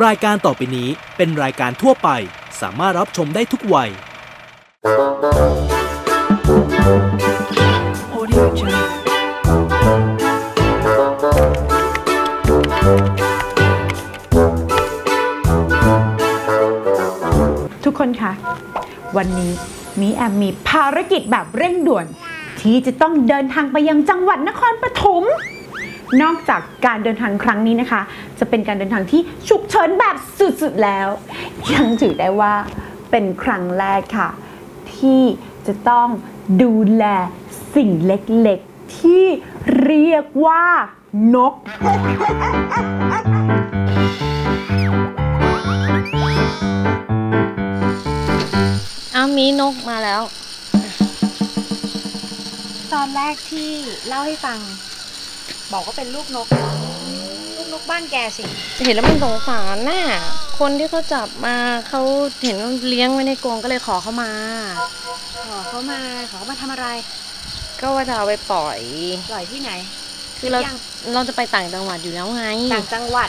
รายการต่อไปนี้เป็นรายการทั่วไป สามารถรับชมได้ทุกวัย Audio Jungle. ทุกคนคะ วันนี้มีแอมมีภารกิจแบบเร่งด่วน ที่จะต้องเดินทางไปยังจังหวัดนครปฐม นอกจากการเดินทางครั้งนี้นะคะ จะเป็นการเดินทางที่ฉุกเฉินแบบสุดๆแล้ว ยังถือได้ว่าเป็นครั้งแรกค่ะ ที่จะต้องดูแลสิ่งเล็กๆ ที่เรียกว่านก เอามีนกมาแล้ว ตอนแรกที่เล่าให้ฟัง บอกว่าเป็นลูกนกลูกนกบ้านแกสิ เห็นแล้วมันสงสารน่ะ คนที่เขาจับมาเขาเห็นว่าเลี้ยงไว้ในกรงก็เลยขอเขามา ขอเขามาขอเขามาทำอะไร ก็ว่าจะเอาไปปล่อย ปล่อยที่ไหนคือเรายังเราจะไปต่างจังหวัดอยู่แล้วไง ต่างจังหวัด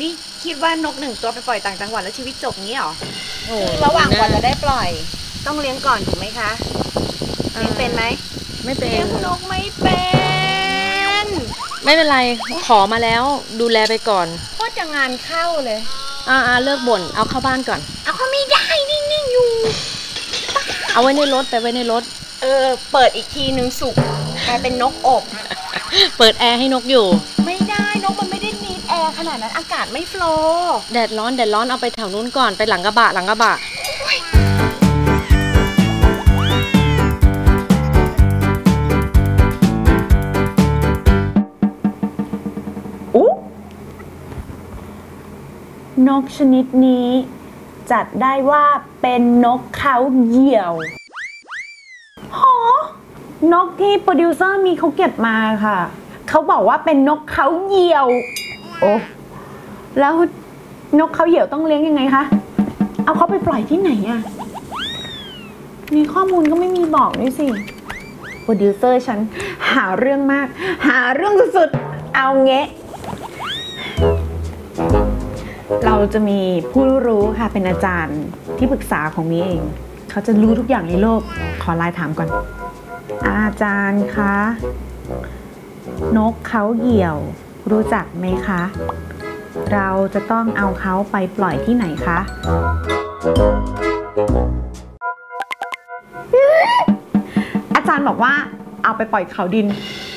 นี่คิดว่านกหนึ่งตัวไปปล่อยต่างจังหวัดแล้วชีวิตจบงี้เหรอโอ้ระหว่างกว่าจะได้ปล่อย ต้องเลี้ยงก่อนถูกไหมคะเลี้ยงเป็นไหมไม่เป็นเลี้ยงนกไม่เป็น ไม่เป็นไรขอมาแล้วดูแลไปก่อนโคตรจะงานเข้าเลย อ่าอ่าเลิกบ่นเอาเข้าบ้านก่อน เอาเขาไม่ได้นิ่งๆอยู่ เอาไว้ในรถไปไว้ในรถ เออ เปิดอีกทีนึงสุกกลายเป็นนกอบ เปิดแอร์ให้นกอยู่ ไม่ได้นกมันไม่ได้นีดแอร์ขนาดนั้นอากาศไม่โฟลว์แดดร้อนแดดร้อนเอาไปแถวนู้นก่อนไปหลังกระบะหลังกระบะ นกชนิดนี้ จัดได้ว่าเป็นนกเขาเหยี่ยวหอนกที่โปรดิวเซอร์มีเขาเก็บมาค่ะ เขาบอกว่าเป็นนกเขาเหยี่ยว โอ้ แล้วนกเขาเหยี่ยวต้องเลี้ยงยังไงคะ เอาเขาไปปล่อยที่ไหนอะมีข้อมูลก็ไม่มีบอกด้วยสิ โปรดิวเซอร์ฉันหาเรื่องมาก หาเรื่องสุดๆ เอาเงะ เราจะมีผู้รู้ค่ะเป็นอาจารย์ที่ปรึกษาของมีเอง เขาจะรู้ทุกอย่างในโลกขอไลน์ถามก่อน อาจารย์คะนกเขาเหยี่ยวรู้จักไหมคะ เราจะต้องเอาเขาไปปล่อยที่ไหนคะ อาจารย์บอกว่าเอาไปปล่อยเขาดิน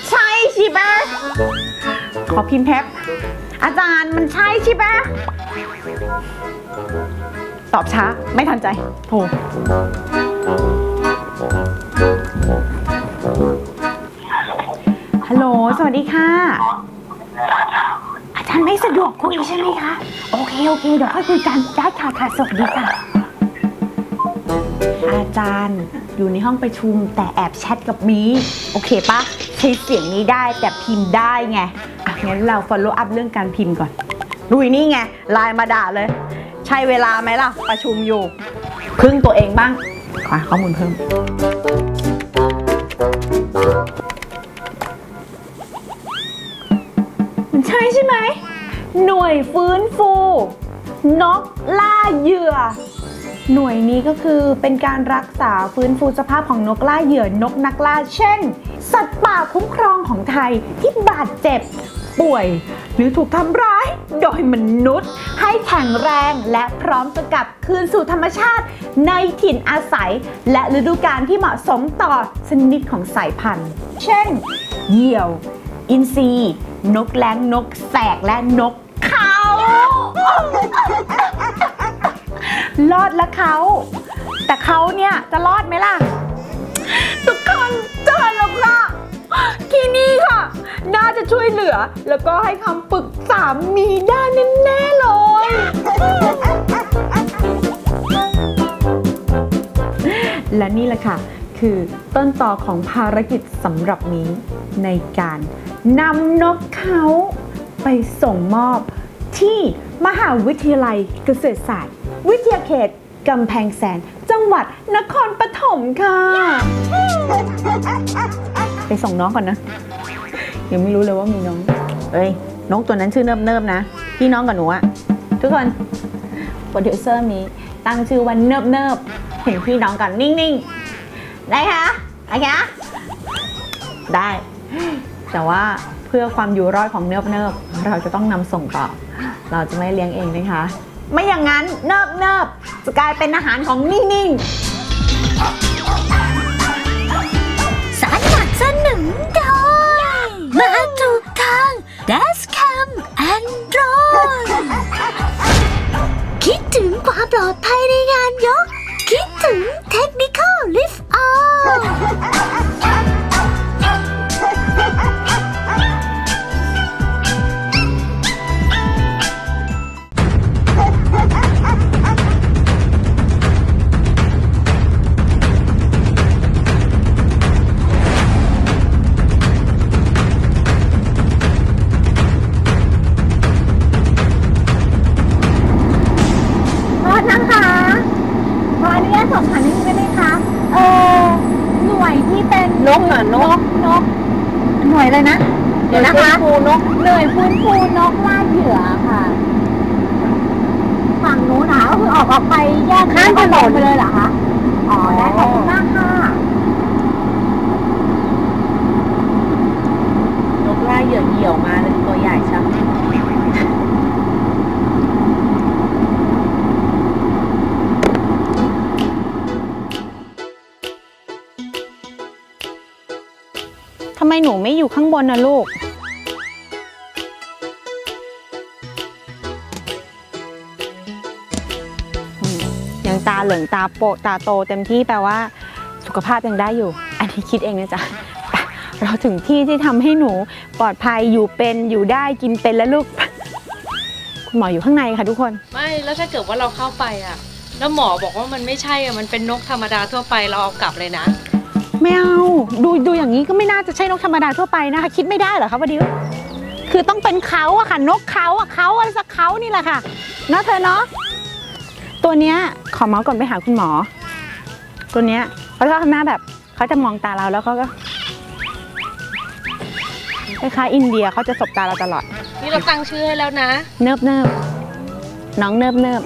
ใช่ใช่ปะขอพิมพ์แท็บ อาจารย์มันใช่ใช่ปะตอบช้า ไม่ทันใจโทรฮัลโหล สวัสดีค่ะ อาจารย์ไม่สะดวกคุยใช่ไหมคะ โอเค โอเค เดี๋ยวค่อยคุยกันได้ค่ะค่ะ สวัสดีค่ะ อาจารย์อยู่ในห้องประชุมแต่แอบแชทกับมี โอเคปะใช้เสียงนี้ได้แต่พิมพ์ได้ไง งั้นเรา follow up เรื่องการพิมพ์ก่อนลุยนี่ไงไลน์มาด่าเลย ใช่เวลาไหมล่ะ ประชุมอยู่ พึ่งตัวเองบ้างขอข้อมูลเพิ่ม มันใช่ใช่ไหม หน่วยฟื้นฟู นกล่าเหยื่อ หน่วยนี้ก็คือเป็นการรักษาฟื้นฟูสภาพของนกล่าเหยื่อนกนักล่า เช่น สัตว์ป่าคุ้มครองของไทยที่บาดเจ็บ ป่วย หรือถูกทำร้าย โดยมนุษย์ ให้แข็งแรงและพร้อมจะกลับคืนสู่ธรรมชาติ ในถิ่นอาศัย และฤดูกาลที่เหมาะสมต่อชนิดของสายพันธุ์ เช่น เหยี่ยว อินทรีนกแร้งนกแสกและนกเขารอดละเขา แต่เขาเนี่ยจะรอดไหมล่ะ เหลือ แล้วก็ให้คำปรึกษามีได้แน่ๆเลย และนี่แหละค่ะ คือต้นต่อของภารกิจสำหรับนี้ในการนำนกเขาไปส่งมอบที่มหาวิทยาลัยเกษตรศาสตร์ วิทยาเขตกำแพงแสน จังหวัดนครปฐมค่ะ ไปส่งน้องก่อนนะ ยังไม่รู้เลยว่ามีน้อง เอ้ยนกตัวนั้นชื่อเนิบๆนะพี่น้องกับหนูอะทุกคนโปรดิวเซอร์มีตั้งชื่อว่าเนิบเนิบเห็นพี่น้องกันนิ่งๆ ได้คะโอเคคะได้ แต่ว่าเพื่อความอยู่รอดของเนิบเนิบเราจะต้องนำส่งต่อ เราจะไม่เลี้ยงเองนะคะ ไม่อย่างนั้นเนิบเนิบจะกลายเป็นอาหารของนิ่งๆสารหนักสนุนโดย มาถูกทาง d a s c a m Android คิดถึงความปลอดภัยในงานยก คิดถึง Technical Lift On ไมหนูไม่อยู่ข้างบนนะลูกอืมยังตาเหลืองตาโปะตาโตเต็มที่แปลว่า สุขภาพยังได้อยู่ อันนี้คิดเองนะจ๊ะ เราถึงที่ที่ทำให้หนูปลอดภัยอยู่เป็นอยู่ได้กินเป็นแล้วลูก คุณหมออยู่ข้างในค่ะทุกคน ไม่แล้วถ้าเกิดว่าเราเข้าไปอะ แล้วหมอบอกว่ามันไม่ใช่อะมันเป็นนกธรรมดาทั่วไปเราเอากลับเลยนะ ไม่เอาดูดูอย่างนี้ก็ไม่น่าจะใช่นกธรรมดาทั่วไปนะคะ คิดไม่ได้เหรอคะวดิวคือต้องเป็นเขาอะค่ะ นกเขาอะเขาอะไรสักเขานี่แหละค่ะเนาะเธอเนาะตัวเนี้ยขอเมาส์ก่อนไปหาคุณหมอ ตัวเนี้ยเขาจะทำหน้าแบบเขาจะมองตาเราแล้วเขาก็คล้ายๆอินเดียเขาจะสบตาเราตลอด นี่เราตั้งชื่อให้แล้วนะ เนิบเนิบน้องเนิบเนิบ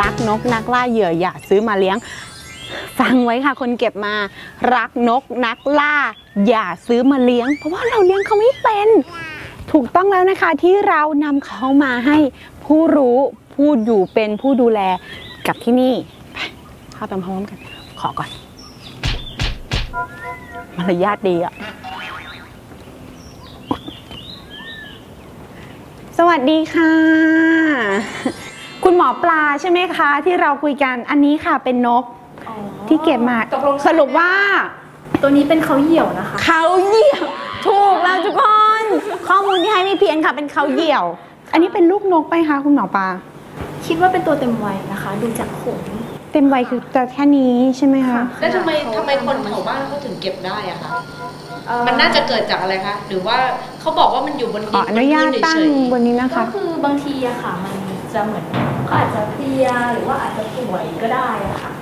รักนกนักล่าเหยื่ออย่าซื้อมาเลี้ยง ฟังไว้ค่ะคนเก็บมา รักนกนักล่า อย่าซื้อมาเลี้ยง เพราะว่าเราเลี้ยงเขาไม่เป็น ถูกต้องแล้วนะคะที่เรานำเขามาให้ผู้รู้ผู้อยู่เป็นผู้ดูแลกับที่นี่ไปเข้าไปพร้อมกัน ขอก่อน มารยาทดีอะสวัสดีค่ะ คุณหมอปลาใช่ไหมคะ ที่เราคุยกันอันนี้ค่ะเป็นนกที่เก็บมาสรุปว่า ตัวนี้เป็นเขาเหี่ยวนะคะเขาเหยี่ยว ถูกแล้วทุกคน ข้อมูลที่ให้ไม่เพี้ยนค่ะ เป็นเขาเหยี่ยว อันนี้เป็นลูกนกไปคะคุณหมอปลาคิดว่าเป็นตัวเต็มวัยนะคะ ดูจากขนเต็มวัยคือจะแค่นี้ใช่ไหมคะแล้วทำไมทำไมคนแถวบ้านเขาถึงเก็บได้อะคะมันน่าจะเกิดจากอะไรคะหรือว่าเขาบอกว่ามันอยู่บนขดิอนอนุญาตตั้งเฉยบนนี้นะก็คะคือบางทีอะค่ะ มันจะเหมือน เขาอาจจะเพลียหรือว่าอาจจะป่วยก็ได้อะค่ะ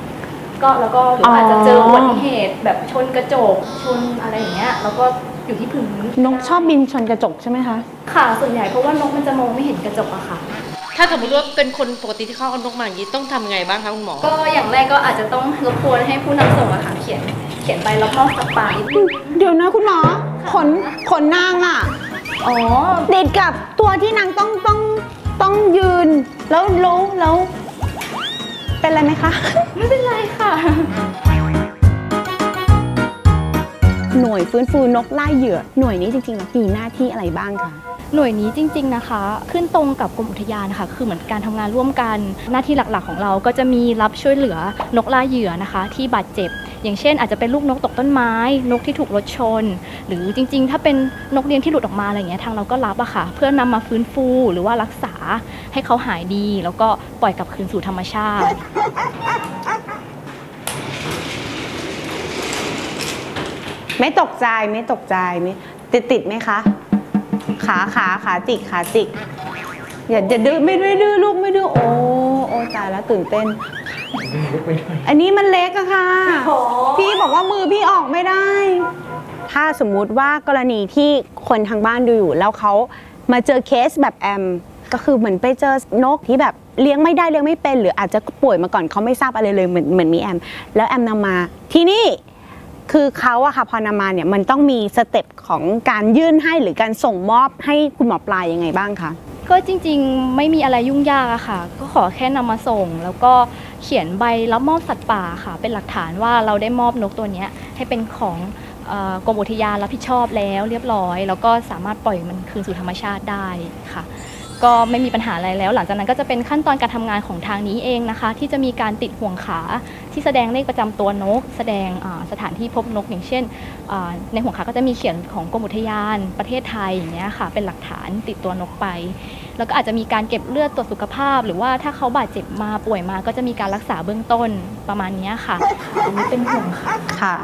ก็แล้วก็หรือว่าอาจจะเจออุบัติเหตุแบบชนกระจกชนอะไรอย่างเงี้ยแล้วก็อยู่ที่พื้นนกชอบบินชนกระจกใช่ไหมคะค่ะส่วนใหญ่เพราะว่านกมันจะมองไม่เห็นกระจกอะค่ะๆถ้าสมมติว่าเป็นคนปกติที่เขาเอานกมาอย่างนี้ต้องทำไงบ้างคะคุณหมอ ก็อย่างแรกก็อาจจะต้องรบกวนให้ผู้นำส่งอะค่ะเขียนเขียนใบรับมอบสัตว์ป่านิดนึงเดี๋ยวนะคุณหมอขนขนนางอะอ๋อ ติดกับตัวที่นางต้องต้อง ต้องยืน แล้วแล้วแล้ว เป็นอะไรไหมคะ ไม่เป็นไรค่ะ หน่วยฟื้นฟูนกล่าเหยื่อ หน่วยนี้จริงๆแล้วมีหน้าที่อะไรบ้างคะ หน่วยนี้จริง ๆนะคะ ขึ้นตรงกับกรมอุทยานนะคะคือเหมือนการทำงานร่วมกัน หน้าที่หลักๆของเราก็จะมีรับช่วยเหลือนกล่าเหยื่อนะคะ ที่บาดเจ็บ อย่างเช่น อาจจะเป็นลูกนกตกต้นไม้ นกที่ถูกรถชน หรือจริง ๆ ถ้าเป็นนกเลี้ยงที่หลุดออกมาอะไรเงี้ยทางเราก็รับอะค่ะ เพื่อนำมาฟื้นฟูหรือว่ารักษาให้เขาหายดี แล้วก็ปล่อยกลับคืนสู่ธรรมชาติไม่ตกใจไม่ตกใจไม่ติดติดไหมคะ ขาขาขาจิกขาจิกอย่าอย่าดื้อไม่ดื้อลูกไม่ดื้อโอ้โโอ้ตายแล้วตื่นเต้น อันนี้มันเล็กอะค่ะ พี่บอกว่ามือพี่ออกไม่ได้ ถ้าสมมุติว่ากรณีที่คนทางบ้านดูอยู่ แล้วเขามาเจอเคสแบบแอม ก็คือเหมือนไปเจอนกที่แบบเลี้ยงไม่ได้เลี้ยงไม่เป็น หรืออาจจะป่วยมาก่อนเขาไม่ทราบอะไรเลยเหมือนเหมือนมีแอม แล้วแอมนำมาที่นี่คือเขาอะค่ะพอนำมาเนี่ยมันต้องมีสเต็ปของการยื่นให้หรือการส่งมอบให้คุณหมอปลายยังไงบ้างคะก็จริงๆไม่มีอะไรยุ่งยากอะค่ะ ก็ขอแค่นำมาส่งแล้วก็ เขียนใบรับมอบสัตว์ป่าค่ะ เป็นหลักฐานว่าเราได้มอบนกตัวนี้ให้เป็นของกรมอุทยานรับผิดชอบแล้วเรียบร้อย แล้วก็สามารถปล่อยมันคืนสู่ธรรมชาติได้ค่ะ ก็ไม่มีปัญหาอะไรแล้ว หลังจากนั้นก็จะเป็นขั้นตอนการทำงานของทางนี้เองนะคะ ที่จะมีการติดห่วงขาที่แสดงเลขประจำตัวนก แสดงอ่าสถานที่พบนก อย่างเช่นอ่าในห่วงขาก็จะมีเขียนของกรมอุทยานประเทศไทยอย่างเงี้ยค่ะ เป็นหลักฐานติดตัวนกไป แล้วก็อาจจะมีการเก็บเลือดตรวจสุขภาพ หรือว่าถ้าเขาบาดเจ็บมาป่วยมา ก็จะมีการรักษาเบื้องต้นประมาณเนี้ยค่ะอันนี้เป็นห่วงขาค่ะ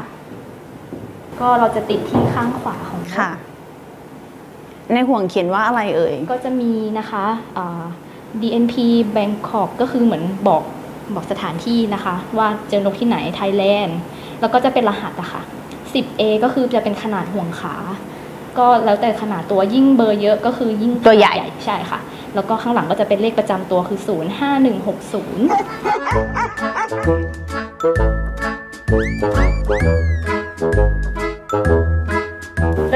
ก็เราจะติดที่ข้างขวาของนกค่ะ ในห่วงเขียนว่าอะไรเอ่ย ก็จะมีนะคะอ่า DNP Bangkok ก็คือเหมือนบอกบอกสถานที่นะคะ ว่าเจอนกที่ไหนไทยแลนด์แล้วก็จะเป็นรหัสอะค่ะ 10A ก็คือจะเป็นขนาดห่วงขา ก็แล้วแต่ขนาดตัวยิ่งเบอร์เยอะก็คือยิ่งตัวใหญ่ใช่ค่ะ แล้วก็ข้างหลังก็จะเป็นเลขประจำตัวคือ 05160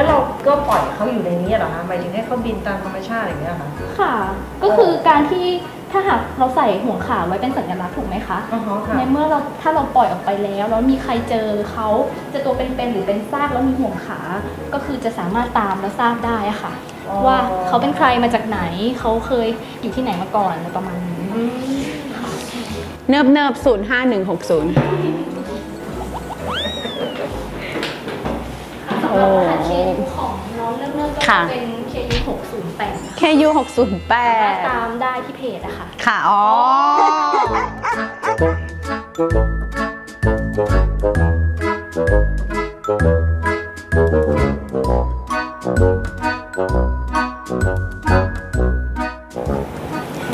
แล้วเราก็ปล่อยเขาอยู่ในนี้เหรอคะหมายถึงให้เขาบินตามธรรมชาติอย่างเงี้ยค่ะค่ะ ก็คือการที่ถ้าหากเราใส่ห่วงขาไว้เป็นสัญลักษณ์ถูกไหมคะอ๋อค่ะ ในเมื่อเราถ้าเราปล่อยออกไปแล้วแล้วมีใครเจอเขาจะตัวเป็นๆหรือเป็นซากแล้วมีห่วงขา ก็คือจะสามารถตามและทราบได้อะค่ะ อ๋อ ว่าเขาเป็นใครมาจากไหนเขาเคยอยู่ที่ไหนมาก่อนอะไรประมาณนี้ เนิบเนิบศูนย์ห้าหนึ่งหกศูนย์ สำหรับรหัส KU ของน้องเลิกๆก็ค่ะจะเป็น KU 608 KU หกศูนย์แปสามารถดตามได้ที่เพจอะค่ะ ค่ะ อ๋อ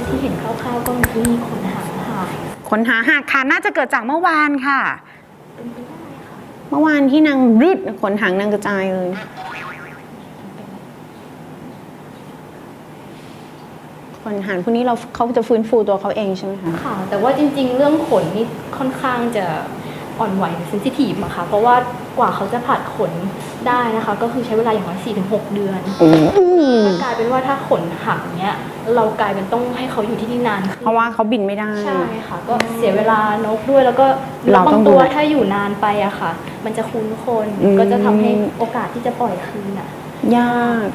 ที่เห็นคร่าวๆก็คือมีขนหางค่ะคนหาหักค่ะน่าจะเกิดจากเมื่อวานค่ะ เมื่อวานที่นางรืดขนหางนางกระจายเลย ขนหางพวกนี้เราเขาจะฟื้นฟูตัวเขาเองใช่ไหมคะค่ะ แต่ว่าจริง ๆ เรื่องขนนี่ค่อนข้างจะอ่อนไหวเซนซิทีฟอะค่ะเพราะว่ากว่าเขาจะผัดขน ได้นะคะ ก็คือใช้เวลาอย่างน้อย4-6เดือนกลายเป็นว่าถ้าขนหักเนี้ยเรากลายเป็นต้องให้เขาอยู่ที่นี่นานขึ้นเพราะว่าเขาบินไม่ได้ใช่ค่ะ ก็เสียเวลานกด้วยแล้วก็เราบาต้องงตัวดูแลถ้าอยู่นานไปอะค่ะ มันจะคุ้นคนอืมก็จะทำให้โอกาสที่จะปล่อยคืนอะยาก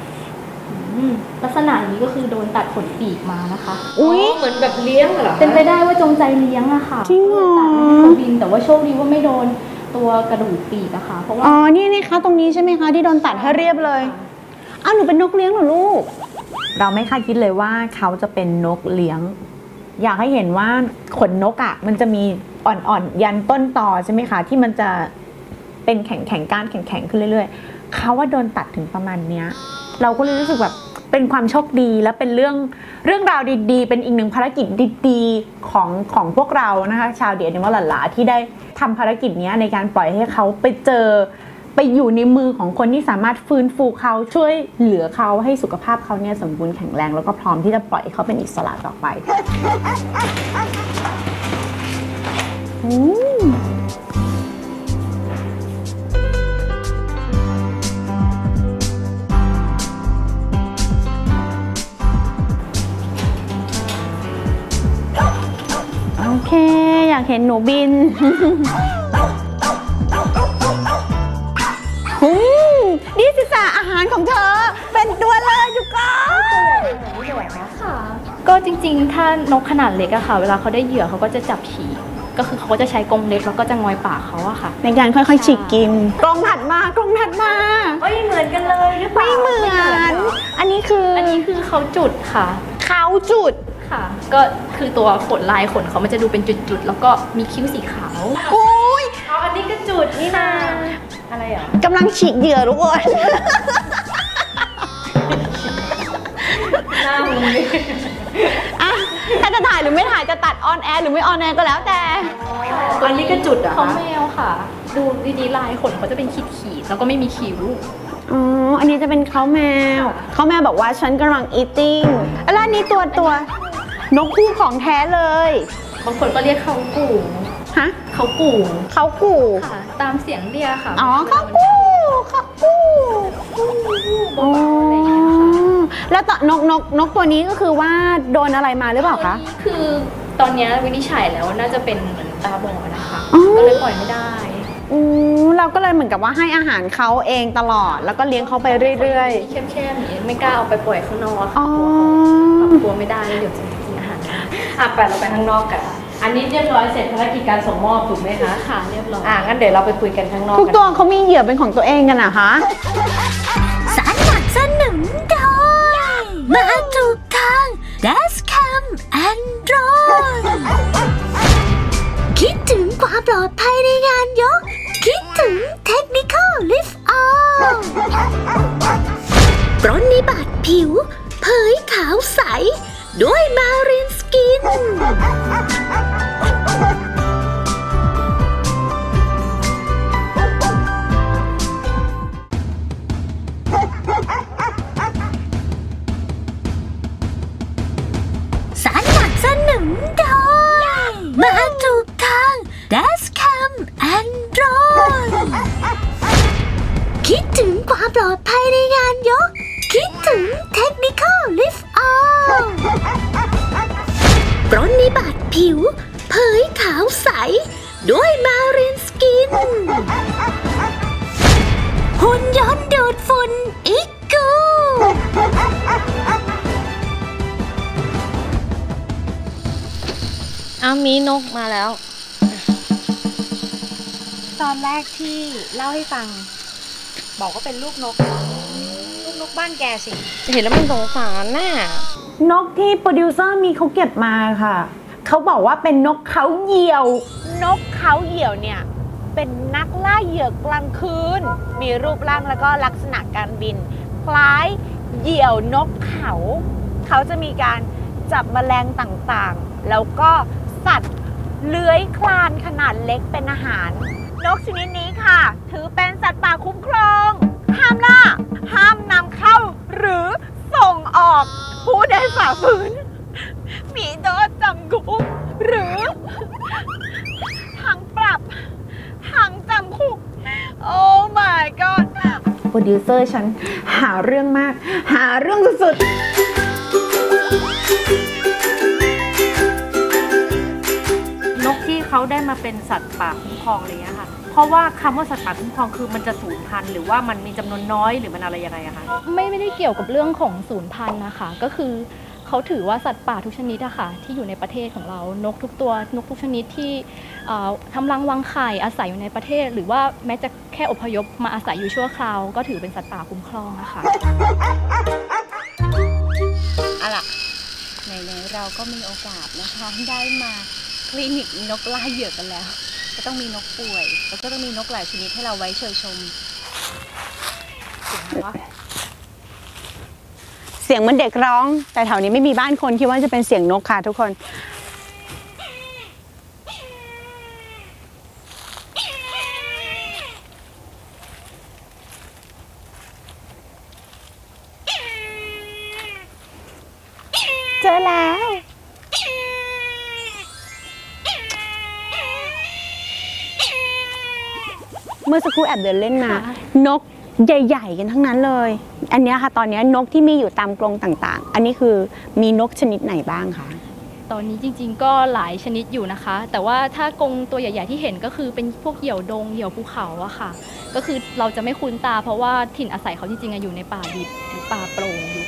อืมลักษณะนี้ก็คือโดนตัดขนปีกมานะคะ อุ๊ยเหมือนแบบเลี้ยงเหรอคะเป็นไปได้ว่าจงใจเลี้ยงอะค่ะจริงเหรอตัดไม่ให้เขาบินแต่ว่าโชคดีว่าไม่โดน ตัวกระดูกปีกอะค่ะ เพราะว่าอ๋อ นี่นี่คะตรงนี้ใช่ไหมคะ ที่โดนตัดให้เรียบเลยอ้าวหนูเป็นนกเลี้ยงเหรอลูก เราไม่คาดคิดเลยว่าเขาจะเป็นนกเลี้ยง อยากให้เห็นว่าขนนกอะ่ะมันจะมีอ่อนๆยันต้นตอใช่ไหมคะ ที่มันจะเป็นแข็งแข็งๆก้านแข็งแข็งๆขึ้นเรื่อยๆเขาว่าโดนตัดถึงประมาณเนี้ย เราก็เลยรู้สึกแบบ เป็นความโชคดีและเป็นเรื่องเรื่องราวดีๆ เป็นอีกหนึ่งภารกิจดีๆของของพวกเรานะคะชาวเดียนิมอลหลาที่ได้ทำภารกิจเนี้ยในการปล่อยให้เขาไปเจอไปอยู่ในมือของคนที่สามารถฟื้นฟูเขาช่วยเหลือเขาให้สุขภาพเขาเนี่ยสมบูรณ์แข็งแรง แล้วก็พร้อมที่จะปล่อยเขาเป็นอิสระต่อไป ห็นหนูบินอืมนี่สิสาอาหารของเธอ เป็นตัวเลยทุกคนค่ะก็จริงๆ ถ้านกขนาดเล็กอะค่ะ เวลาเขาได้เหยื่อเขาก็จะจับฉีกก็คือเขาก็จะใช้กรงเล็บแล้วก็จะงอยปากเขาอะค่ะ ในการค่อยๆฉีกกินกล้องถัดมากล้องถัดมาเอ้ยเหมือนกันเลยหรือเปล่าไม่เหมือน อันนี้คืออันนี้คือเขาจุดค่ะ เขาจุด ค่ะ ก็คือตัวขนลายขนเขามันจะดูเป็นจุดๆ แล้วก็มีคิ้วสีขาวโอ้ยอ๋ออันนี้ก็จุดนี่นาอะไรอะกำลังฉีกเหยื่อทุกคนหน้ามึงอะถ้าจะถ่ายหรือไม่ถ่ายจะตัดออนแอร์หรือไม่ออนแอร์ก็แล้วแต่อันนี้ก็จุดเหรอะเขาคะแมวค่ะ ดูดีๆลายขนเขาจะเป็นขีดขีดๆแล้วก็ไม่มีคิ้วอ๋อ อันนี้จะเป็นเขาแมว เขาแมวบอกว่าฉันกำลัง eating แล้วอันนี้ตัวตัว นกคู่ของแท้เลย บางคนก็เรียกเขากู่ฮะเขากู่เขากู่ค่ะ ตามเสียงเรียกค่ะอ๋อเขากู้เขากู้อ๋อแล้วต่อนกนกนกตัวนี้ก็คือว่าโดนอะไรมาหรือเปล่าคะคือตอนเนี้ยวินิจฉัยแล้วน่าจะเป็นเหมือนตาบอดนะคะอ๋อก็เลยปล่อยไม่ได้อืมเราก็เลยเหมือนกับว่าให้อาหารเขาเองตลอด แล้วก็เลี้ยงเขาไปเรื่อยเข้มๆอย่างนี้ไม่กล้าเอาไปปล่อยข้างนอกๆอ๋ค่ะอกลัวเขากลัวไม่ได้แล้วเดี๋ยวจะกิน อาหารอะไปเราไปข้างนอกกัน อันนี้เรียบร้อยเสร็จภารกิจการส่งมอบถูกไหมคะ ค่ะ เรียบร้อย อะงั้นเดี๋ยวเราไปคุยกันข้างนอกทุกกันตัวเขามีเหยื่อเป็นของตัวเองกันนะคะสารหนักสนุนโดยมาถูกทาง Dashcam Android คิดถึงความปลอดภัยในงานยก คิดถึง Technical Lift Off ปรนนิบัติผิว เผยขาวใส ด้วยมารินสกินสารหนักสนุนโดยมาถูกทาง Dashcam Android คิดถึงความปลอดภัยในงานยก คิดถึง Technical Lift ปรนนิบัติผิว เผยขาวใส ด้วยมารินสกิน หุ่นยนต์ดูดฝุ่นอีกกูอ้าวมีนกมาแล้ว ตอนแรกที่เล่าให้ฟัง บอกว่าเป็นลูกนกลูก นกบ้านแกสิ เห็นแล้วมันสงสารน่ะนกที่โปรดิวเซอร์มีเขาเก็บมาค่ะ เขาบอกว่าเป็นนกเขาเหยี่ยว นกเขาเหยี่ยวเนี่ย เป็นนักล่าเหยื่อกลางคืน มีรูปร่างแล้วก็ลักษณะการบิน คล้ายเหยี่ยวนกเขา เขาจะมีการจับแมลงต่างๆ แล้วก็สัตว์เลื้อยคลานขนาดเล็กเป็นอาหาร นกชนิดนี้ค่ะ ถือเป็นสัตว์ป่าคุ้มครองห้ามล่า ห้ามนำเข้าหรือส่ง ออกผู้ใดฝ่าฝืน มีโทษจำคุกหรือทางปรับทางจำคุก โอ้ my god โปรดิวเซอร์ฉันหาเรื่องมาก หาเรื่องสุดนกที่เขาได้มาเป็นสัตว์ป่าคุ้มครองอะไรอย่างเงี้ยค่ะ เพราะว่าคำว่าสัตว์ป่าคุ้มครองคือมันจะสูญพันธุ์หรือว่ามันมีจำนวนน้อยหรือมันอะไรยังไงอะคะไม่ไม่ได้เกี่ยวกับเรื่องของศูนย์พันธุ์นะคะก็คือเขาถือว่าสัตว์ป่าทุกชนิดอะค่ะที่อยู่ในประเทศของเรานกทุกตัวนกทุกชนิดที่เอ่อทำรังวางไข่อาศัยอยู่ในประเทศ หรือว่าแม้จะแค่อพยพมาอาศัยอยู่ชั่วคราว ก็ถือเป็นสัตว์ป่าคุ้มครองนะคะเอาล่ะไหนๆเราก็มีโอกาสนะคะได้มาคลินิกนกล่าเหยื่อกันแล้ว ก็ต้องมีนกป่วย แล้วก็ต้องมีนกหลายชนิดให้เราไว้เชยชมๆเสียงเหมันเด็กร้อง แต่แถวนี้ไม่มีบ้านคนคิดว่าจะเป็นเสียงนกค่ะทุกคน เมื่อสักครู่แอบเดินเล่นมา นกใหญ่ ๆ กันทั้งนั้นเลย อันเนี้ยค่ะตอนเนี้ยนกที่มีอยู่ตามกรงต่างๆ อันนี้คือมีนกชนิดไหนบ้างคะตอนนี้จริง ๆ ก็หลายชนิดอยู่นะคะ แต่ว่าถ้ากรงตัวใหญ่ ๆ ที่เห็นก็คือเป็นพวกเหยี่ยวดงเหยี่ยวภูเขาอะค่ะ ก็คือเราจะไม่คุ้นตา เพราะว่าถิ่นอาศัยเขาจริงๆอะอยู่ในป่าดิบหรือป่าโปร่งอยู่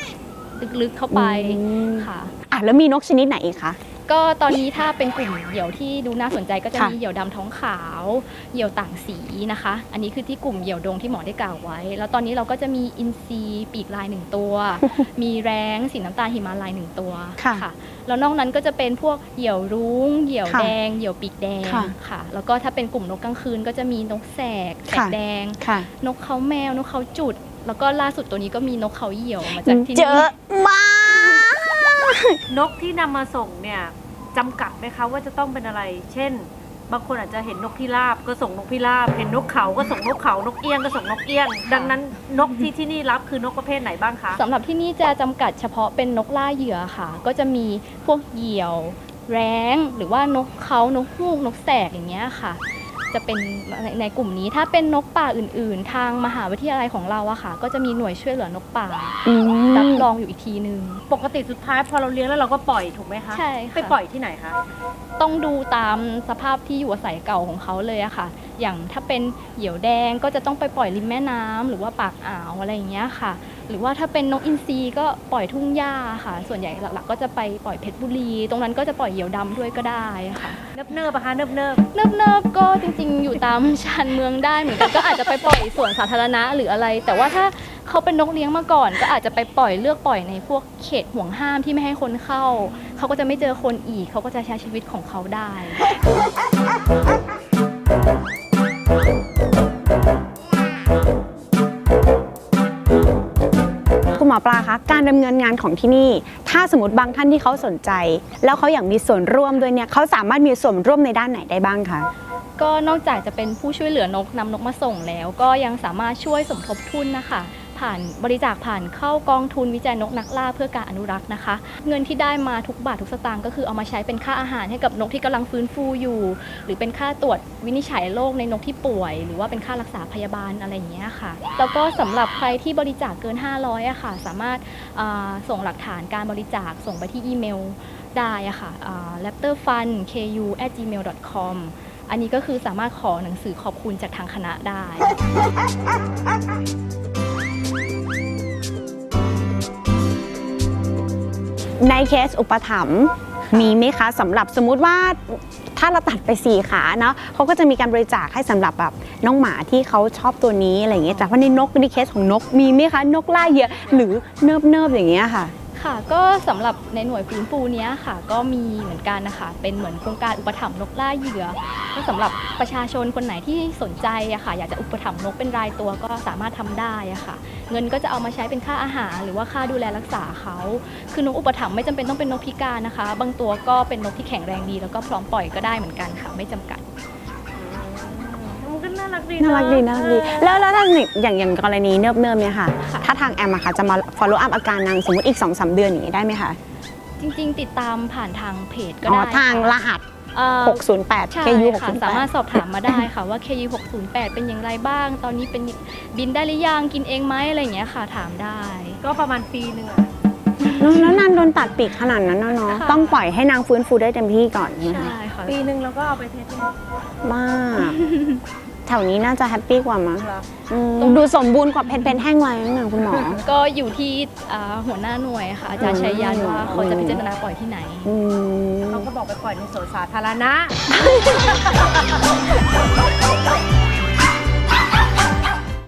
ลึกๆเข้าไปอืมค่ะอะแล้วมีนกชนิดไหนอีกคะ ก็ตอนนี้ถ้าเป็นกลุ่มเหยี่ยวที่ดูน่าสนใจก็จะค่ะมีเหยี่ยวดำท้องขาว เหยี่ยวต่างสีนะคะ อันนี้คือที่กลุ่มเหยี่ยวดงที่หมอได้กล่าวไว้ แล้วตอนนี้เราก็จะมีอินทรีปีกลายหนึ่งตัว มีแร้งสีน้ำตาลหิมาลายหนึ่งตัวค่ะ แล้วนอกนั้นก็จะเป็นพวกเหยี่ยวรุ้ง เหยี่ยวค่ะแดง เหยี่ยวปีกแดงค่ะค่ะ แล้วก็ถ้าเป็นกลุ่มนกกลางคืนก็จะมีนกแสกแสกค่ะแดงค่ะนกเขาแมว นกเขาจุด แล้วก็ล่าสุดตัวนี้ก็มีนกเขาเหยี่ยวมาจากที่เจนี่อมาก นกที่นำมาส่งเนี่ยจำกัดไหมคะว่าจะต้องเป็นอะไร เช่น บางคนอาจจะเห็นนกพิราบก็ส่งนกพิราบ เห็นนกเขาก็ส่งนกเขา นกเอี้ยงก็ส่งนกเอี้ยง ดังนั้นนกที่ที่นี่รับคือนกประเภทไหนบ้างคะสำหรับที่นี่จะจำกัดเฉพาะเป็นนกล่าเหยื่อค่ะ ก็จะมีพวกเหยี่ยว แร้ง หรือว่านกเขานกฮูกนกแสกอย่างเงี้ยค่ะ จะเป็นในในกลุ่มนี้ ถ้าเป็นนกป่าอื่น ๆ ทางมหาวิทยาลัยของเราอะค่ะ ก็จะมีหน่วยช่วยเหลือนกป่าอืม รับรองอยู่อีกทีนึง ปกติสุดท้ายพอเราเลี้ยงแล้วเราก็ปล่อยถูกไหมคะใช่ค่ะ ไปปล่อยที่ไหนคะ ต้องดูตามสภาพที่อยู่อาศัยเก่าของเขาเลยอะค่ะอย่างถ้าเป็นเหยี่ยวแดงก็จะต้องไปปล่อยริมแม่น้ำหรือว่าปากอ่าวอะไรอย่างเงี้ยค่ะ หรือว่าถ้าเป็นนกอินทรีก็ปล่อยทุ่งหญ้าค่ะ ส่วนใหญ่หลักๆ ก็จะไปปล่อยเพชรบุรี ตรงนั้นก็จะปล่อยเหยี่ยวดำด้วยก็ได้ค่ะเนิบเนิบๆอะคะเนิบเนิบเนิบๆก็จริงๆ อยู่ตามชานเมืองได้เหมือนกันก็อาจจะไปปล่อยสวนสาธารณะหรืออะไร แต่ว่าถ้าเขาเป็นนกเลี้ยงมาก่อน ก็อาจจะไปปล่อยเลือกปล่อยในพวกเขตห่วงห้ามที่ไม่ให้คนเข้า เขาก็จะไม่เจอคนอีก เขาก็จะใช้ชีวิตของเขาได้ คุณหมอปลาคะการดำเนินงานของที่นี่ ถ้าสมมติบางท่านที่เขาสนใจ แล้วเขาอยากมีส่วนร่วมด้วยเนี่ยเขาสามารถมีส่วนร่วมในด้านไหนได้บ้างคะก็นอกจากจะเป็นผู้ช่วยเหลือนกนำนกมาส่งแล้ว ก็ยังสามารถช่วยสมทบทุนนะคะ ผ่านบริจาคผ่านเข้ากองทุนวิจัยนกนักล่าเพื่อการอนุรักษ์นะคะ เงินที่ได้มาทุกบาททุกสตางค์ก็คือเอามาใช้เป็นค่าอาหารให้กับนกที่กำลังฟื้นฟูอยู่ หรือเป็นค่าตรวจวินิจฉัยโรคในนกที่ป่วย หรือว่าเป็นค่ารักษาพยาบาลอะไรอย่างเงี้ยค่ะ แล้วก็สำหรับใครที่บริจาคเกิน 500อะค่ะ สามารถส่งหลักฐานการบริจาคส่งไปที่อีเมลได้อะค่ะ raptorfund@gmail.com อันนี้ก็คือสามารถขอหนังสือขอบคุณจากทางคณะได้ ในเคสอุปถัมภ์มีไหมคะสำหรับสมมุติว่าถ้าเราตัดไปสี่ขาเนาะเขาก็จะมีการบริจาคให้สำหรับแบบน้องหมาที่เขาชอบตัวนี้อะไรอย่างเงี้ยแต่ว่าในนกในเคสของนกมีไหมคะนกล่าเหยื่อหรือเนิบเนิบๆอย่างเงี้ยค่ะ ค่ะ ก็สำหรับในหน่วยฟื้นฟูนี้ค่ะ ก็มีเหมือนกันนะคะ เป็นเหมือนโครงการอุปถัมภ์นกล่าเหยื่อ ก็สำหรับประชาชนคนไหนที่สนใจอะค่ะ อยากจะอุปถัมภ์นกเป็นรายตัวก็สามารถทำได้อะค่ะ เงินก็จะเอามาใช้เป็นค่าอาหาร หรือว่าค่าดูแลรักษาเขา คือนกอุปถัมภ์ไม่จำเป็นต้องเป็นนกพิการนะคะ บางตัวก็เป็นนกที่แข็งแรงดี แล้วก็พร้อมปล่อยก็ได้เหมือนกันค่ะ ไม่จำกัด มันก็น่ารักดีน่ารักดีน่ารักดี แล้วแล้วถ้าอย่างอย่างกรณีเนิบเนิบๆเนี่ยค่ะค่ะ ถ้าทางแอมอะค่ะจะมา follow up อาการนางสมมติอีก2อสเดือนอย่างนี้ได้ไหมคะจริง ๆ ติดตามผ่านทางเพจก็อ๋อได้ทางรค่ะหัสเอ่อ608ใช่ KU ค่ะสามารถสอบถามมาได้ค่ะว่า KU 608เป็นอย่างไรบ้าง ตอนนี้เป็นบินได้หรือยังกินเองไหมอะไรอย่างเงี้ยค่ะถามได้ ก็ประมาณปีหนึ่งอะ608แล้วนางโดนตัดปีกขนาดนั้นนะเนาะค่ะต้องปล่อยให้นางฟื้นฟูได้เต็มที่ก่อนนะคะใช่ค่ะปีหนึ่งเราก็เอาไปเทสบ้า แถวนี้น่าจะแฮปปี้กว่ามั้งเหรออืมดูสมบูรณ์กว่าเพนเพนแห้งไว้นะคุณหมอ ก็อยู่ที่อ่าหัวหน้าหน่วยค่ะอาจารย์ชัยยันว่าเขาจะพิจารณาปล่อยที่ไหน อืม เขาก็บอกไปปล่อยในสวนสาธารณะ